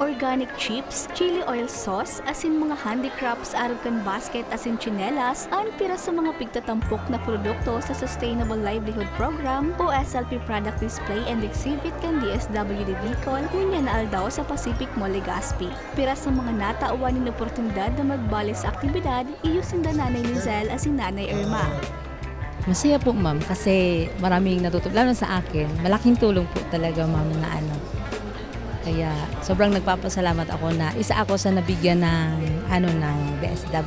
organic chips, chili oil sauce, asin mga handicrafts, argan basket, asin chinelas, ang pira sa mga pigtatampok na produkto sa Sustainable Livelihood Program o SLP Product Display and Exhibit kan DSWD Bicol, ngunya na aldaw sa Pacific Mall Legazpi. Pira sa mga natauan ng oportunidad na magbali sa aktibidad, iyusin da nanay Lizelle asin nanay Irma. Masaya po ma'am kasi maraming natutulong, lalo sa akin, malaking tulong po talaga ma'am na ano. Kaya sobrang nagpapasalamat ako na isa ako sa nabigyan ng ano ng BSW.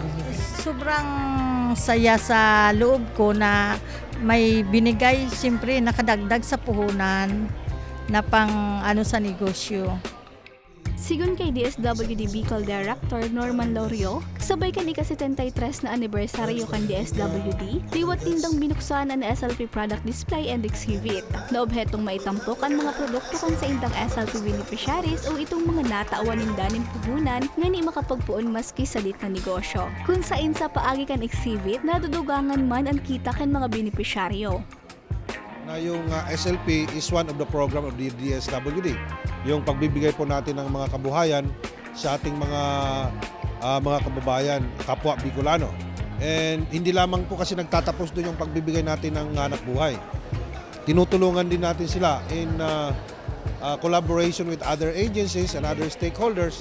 Sobrang saya sa loob ko na may binigay, siyempre nakadagdag sa puhunan na pang ano sa negosyo. Sigun kay DSWD Bicol Director Norman Lorio, kasabay kan ika-73 na anibersaryo kan DSWD, liwat tindang binuksan ang SLP Product Display and Exhibit na obhetong maitampok ang mga produkto kan sa indang SLP beneficiaries o itong mga nataawan ng danin puhunan nga ni makapagpuon maski sa lit na negosyo. Kung sa sa paagi kan exhibit, nadudugangan man ang kita kan mga beneficiaryo. Na yung uh, SLP is one of the program of the DSWD. Yung pagbibigay po natin ng mga kabuhayan sa ating mga ah, mga kababayan, kapwa Bicolano. And hindi lamang po kasi nagtatapos doon yung pagbibigay natin ng hanap buhay. Tinutulungan din natin sila in ah, ah, collaboration with other agencies and other stakeholders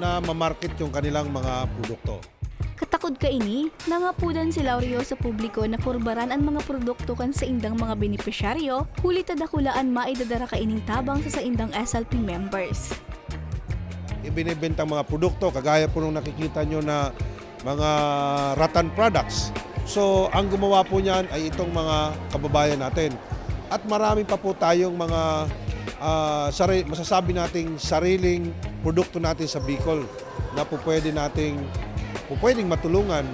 na mamarket yung kanilang mga produkto. Katakod ka ini, nangapudan si Laurio sa publiko na purbaran ang mga produkto kan sa indang mga benepisyaryo, huli tadakulaan maidadara ka ining tabang sa sa indang SLP members. ibinibentang mga produkto kagaya po nung nakikita nyo na mga rattan products. So ang gumawa po niyan ay itong mga kababayan natin. At marami pa po tayong mga ah, sari, masasabi nating sariling produkto natin sa Bicol na po pwede nating po pwedeng matulungan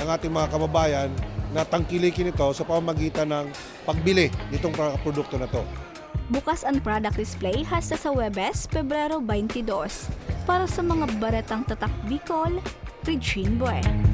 ng ating mga kababayan na tangkilikin ito sa pamamagitan ng pagbili nitong pro- produkto na to. Bukas ang product display hasta sa Webes, Pebrero 22. Para sa mga baretang tatak Bicol, Regine Boy.